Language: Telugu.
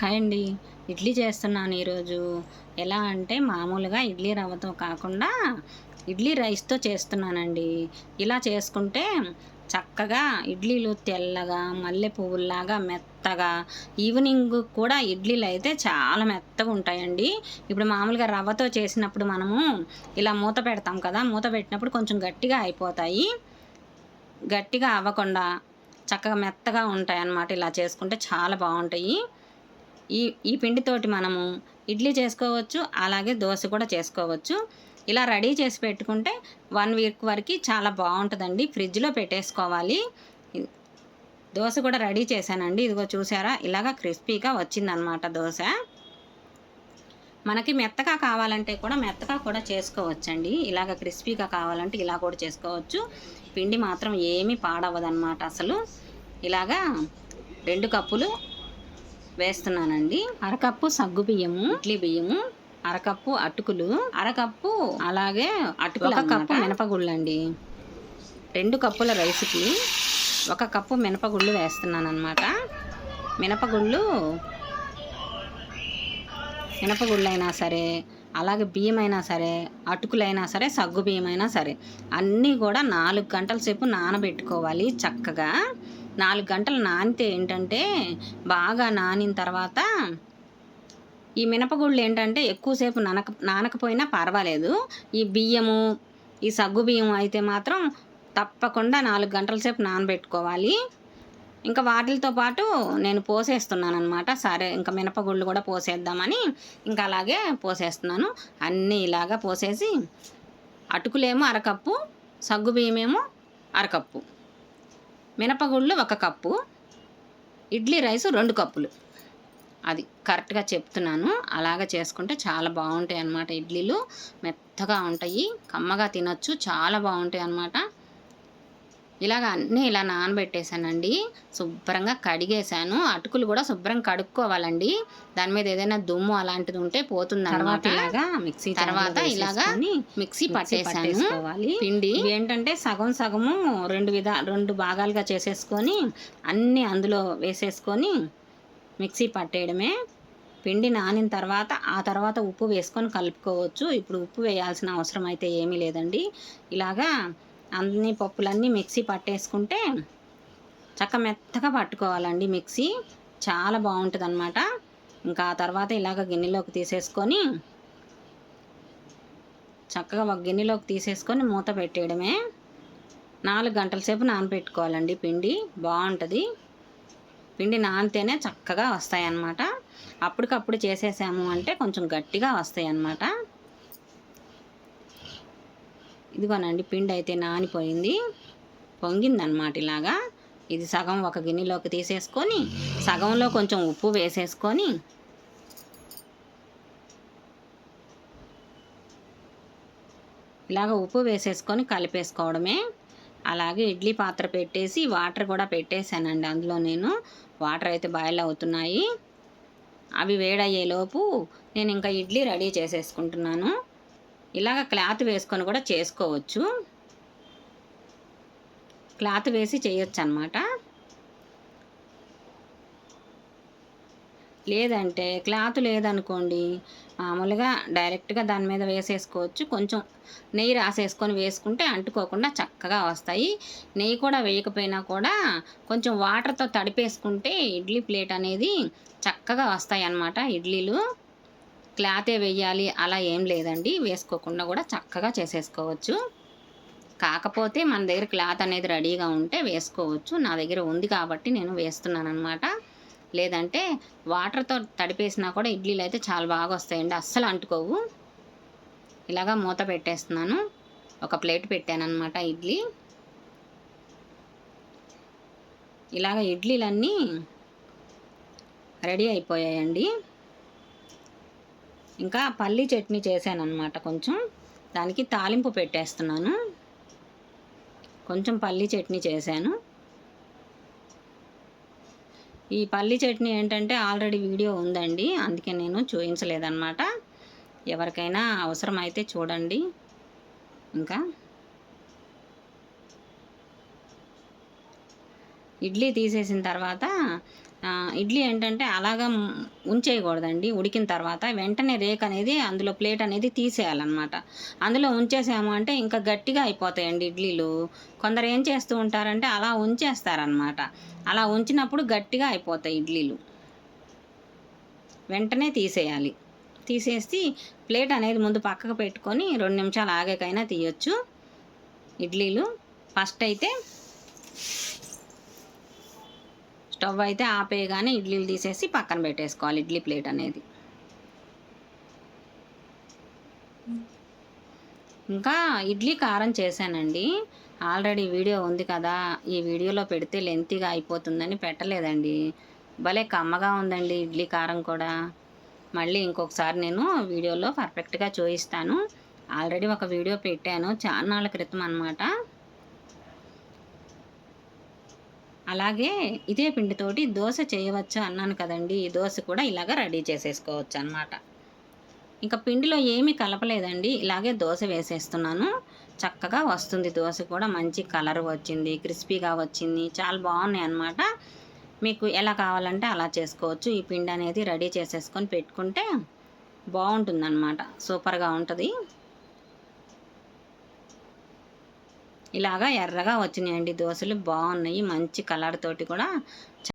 హాయ్ అండి ఇడ్లీ చేస్తున్నాను ఈరోజు. ఎలా అంటే మామూలుగా ఇడ్లీ రవ్వతో కాకుండా ఇడ్లీ రైస్తో చేస్తున్నానండి. ఇలా చేసుకుంటే చక్కగా ఇడ్లీలు తెల్లగా మల్లె పువ్వుల్లాగా మెత్తగా ఈవినింగ్ కూడా ఇడ్లీలు అయితే చాలా మెత్తగా ఉంటాయండి. ఇప్పుడు మామూలుగా రవ్వతో చేసినప్పుడు మనము ఇలా మూత పెడతాం కదా మూత పెట్టినప్పుడు కొంచెం గట్టిగా అయిపోతాయి. గట్టిగా అవ్వకుండా చక్కగా మెత్తగా ఉంటాయి అన్నమాట ఇలా చేసుకుంటే చాలా బాగుంటాయి. ఈ ఈ పిండితోటి మనము ఇడ్లీ చేసుకోవచ్చు అలాగే దోశ కూడా చేసుకోవచ్చు. ఇలా రెడీ చేసి పెట్టుకుంటే వన్ వీక్ వరకు చాలా బాగుంటుందండి. ఫ్రిడ్జ్లో పెట్టేసుకోవాలి. దోశ కూడా రెడీ చేశానండి. ఇదిగో చూసారా? ఇలాగ క్రిస్పీగా వచ్చిందనమాట దోశ. మనకి మెత్తగా కావాలంటే కూడా మెత్తగా కూడా చేసుకోవచ్చండి. ఇలాగ క్రిస్పీగా కావాలంటే ఇలా కూడా చేసుకోవచ్చు. పిండి మాత్రం ఏమీ పాడవదనమాట అసలు. ఇలాగా రెండు కప్పులు వేస్తున్నానండి. అరకప్పు సగ్గు బియ్యము ఇడ్లీ బియ్యము అరకప్పు అటుకులు అరకప్పు అలాగే అటుకులు ఒక కప్పు మినపగుళ్ళు అండి రెండు కప్పుల రైస్కి ఒక కప్పు మినపగుళ్ళు వేస్తున్నాను అనమాట మినపగుళ్ళు మినపగుళ్ళు అయినా సరే అలాగే బియ్యం అయినా సరే అటుకులైనా సరే సగ్గు బియ్యం అయినా సరే అన్నీ కూడా నాలుగు గంటల సేపు నానబెట్టుకోవాలి చక్కగా. నాలుగు గంటలు నానితే ఏంటంటే బాగా నానిన తర్వాత ఈ మినపగుళ్ళు ఏంటంటే ఎక్కువసేపు నానక నానకపోయినా పర్వాలేదు. ఈ బియ్యము ఈ సగ్గు బియ్యం అయితే మాత్రం తప్పకుండా నాలుగు గంటల సేపు నానబెట్టుకోవాలి. ఇంకా వాటితో పాటు నేను పోసేస్తున్నాను అనమాట సరే ఇంకా మినపగుళ్ళు కూడా పోసేద్దామని ఇంకా అలాగే పోసేస్తున్నాను. అన్నీ ఇలాగా పోసేసి అటుకులేమో అరకప్పు సగ్గు బియ్యమేమో అరకప్పు. మినపగుళ్ళు ఒక కప్పు ఇడ్లీ రైస్ రెండు కప్పులు. అది కరెక్ట్గా చెప్తున్నాను. అలాగ చేసుకుంటే చాలా బాగుంటాయి అన్నమాట ఇడ్లీలు. మెత్తగా ఉంటాయి. కమ్మగా తినొచ్చు. చాలా బాగుంటాయి అన్నమాట ఇలాగ అన్నీ ఇలా నానబెట్టేశానండి. శుభ్రంగా కడిగేశాను. అటుకులు కూడా శుభ్రంగా కడుక్కోవాలండి. దాని మీద ఏదైనా దుమ్ము అలాంటిది ఉంటే పోతుంది అనమాట ఇలాగా మిక్సీ తర్వాత ఇలాగా మిక్సీ పట్టేసాను పిండి. ఏంటంటే సగం సగము రెండు విధా రెండు భాగాలుగా చేసేసుకొని అన్నీ అందులో వేసేసుకొని మిక్సీ పట్టేయడమే. పిండి నానిన తర్వాత ఆ తర్వాత ఉప్పు వేసుకొని కలుపుకోవచ్చు. ఇప్పుడు ఉప్పు వేయాల్సిన అవసరం అయితే ఏమీ లేదండి. ఇలాగా అన్ని పప్పులన్నీ మిక్సీ పట్టేసుకుంటే చక్క మెత్తగా పట్టుకోవాలండి మిక్సీ. చాలా బాగుంటుంది అనమాట ఇంకా ఆ తర్వాత ఇలాగ గిన్నెలోకి తీసేసుకొని చక్కగా ఒక గిన్నెలోకి తీసేసుకొని మూత పెట్టేయడమే. నాలుగు గంటల సేపు నానబెట్టుకోవాలండి పిండి. బాగుంటుంది. పిండి నానితేనే చక్కగా వస్తాయి అన్నమాట అప్పటికప్పుడు చేసేసాము అంటే కొంచెం గట్టిగా వస్తాయి అన్నమాట ఇదిగోనండి పిండి అయితే నానిపోయింది. పొంగిందనమాట ఇలాగా. ఇది సగం ఒక గిన్నెలోకి తీసేసుకొని సగంలో కొంచెం ఉప్పు వేసేసుకొని ఇలాగ ఉప్పు వేసేసుకొని కలిపేసుకోవడమే. అలాగే ఇడ్లీ పాత్ర పెట్టేసి వాటర్ కూడా పెట్టేశానండి అందులో నేను. వాటర్ అయితే బాయిల్ అవుతున్నాయి. అవి వేడయ్యేలోపు నేను ఇంకా ఇడ్లీ రెడీ చేసేసుకుంటున్నాను. ఇలాగ క్లాత్ వేసుకొని కూడా చేసుకోవచ్చు. క్లాత్ వేసి చేయొచ్చు అనమాట లేదంటే క్లాత్ లేదనుకోండి మామూలుగా డైరెక్ట్గా దాని మీద వేసేసుకోవచ్చు. కొంచెం నెయ్యి రాసేసుకొని వేసుకుంటే అంటుకోకుండా చక్కగా వస్తాయి. నెయ్యి కూడా వేయకపోయినా కూడా కొంచెం వాటర్తో తడిపేసుకుంటే ఇడ్లీ ప్లేట్ అనేది చక్కగా వస్తాయి అన్నమాట ఇడ్లీలు. క్లాతే వేయాలి అలా ఏం లేదండి. వేసుకోకుండా కూడా చక్కగా చేసేసుకోవచ్చు. కాకపోతే మన దగ్గర క్లాత్ అనేది రెడీగా ఉంటే వేసుకోవచ్చు. నా దగ్గర ఉంది కాబట్టి నేను వేస్తున్నాను అనమాట లేదంటే వాటర్తో తడిపేసినా కూడా ఇడ్లీలు అయితే చాలా బాగా వస్తాయండి. అస్సలు అంటుకోవు. ఇలాగా మూత పెట్టేస్తున్నాను. ఒక ప్లేట్ పెట్టాను అనమాట ఇడ్లీ. ఇలాగ ఇడ్లీలన్నీ రెడీ అయిపోయాయండి. ఇంకా పల్లీ చట్నీ చేశాను అనమాట కొంచెం. దానికి తాలింపు పెట్టేస్తున్నాను. కొంచెం పల్లీ చట్నీ చేశాను. ఈ పల్లీ చట్నీ ఏంటంటే ఆల్రెడీ వీడియో ఉందండి. అందుకే నేను చూపించలేదన్నమాట ఎవరికైనా అవసరమైతే చూడండి. ఇంకా ఇడ్లీ తీసేసిన తర్వాత ఇడ్లీ ఏంటంటే అలాగా ఉంచేయకూడదండి. ఉడికిన తర్వాత వెంటనే రేక్ అనేది అందులో ప్లేట్ అనేది తీసేయాలన్నమాట. అందులో ఉంచేసాము అంటే ఇంకా గట్టిగా అయిపోతాయండి ఇడ్లీలు. కొందరు ఏం చేస్తూ ఉంటారంటే అలా ఉంచేస్తారనమాట అలా ఉంచినప్పుడు గట్టిగా అయిపోతాయి ఇడ్లీలు. వెంటనే తీసేయాలి. తీసేసి ప్లేట్ అనేది ముందు పక్కకు పెట్టుకొని రెండు నిమిషాలు ఆగాకైనా తీయొచ్చు ఇడ్లీలు. ఫస్ట్ అయితే స్టవ్ అయితే ఆపేయగానే ఇడ్లీలు తీసేసి పక్కన పెట్టేసుకోవాలి ఇడ్లీ ప్లేట్ అనేది. ఇంకా ఇడ్లీ కారం చేశానండి. ఆల్రెడీ వీడియో ఉంది కదా ఈ వీడియోలో పెడితే లెంతీగా అయిపోతుందని పెట్టలేదండి. భలే కమ్మగా ఉందండి ఇడ్లీ కారం కూడా. మళ్ళీ ఇంకొకసారి నేను వీడియోలో పర్ఫెక్ట్గా చూపిస్తాను. ఆల్రెడీ ఒక వీడియో పెట్టాను చాలా నాళ్ళ క్రితం అనమాట అలాగే ఇదే పిండితోటి దోశ చేయవచ్చు అన్నాను కదండి. ఈ దోశ కూడా ఇలాగ రెడీ చేసేసుకోవచ్చు అనమాట ఇంకా పిండిలో ఏమీ కలపలేదండి. ఇలాగే దోశ వేసేస్తున్నాను. చక్కగా వస్తుంది దోశ కూడా. మంచి కలర్ వచ్చింది క్రిస్పీగా వచ్చింది. చాలా బాగున్నాయి అన్నమాట. మీకు ఎలా కావాలంటే అలా చేసుకోవచ్చు. ఈ పిండి అనేది రెడీ చేసేసుకొని పెట్టుకుంటే బాగుంటుందన్నమాట. సూపర్గా ఉంటుంది. ఇలాగా ఎర్రగా వచ్చినాయండి దోశలు. బాగున్నాయి. మంచి కలర్ తోటి కూడా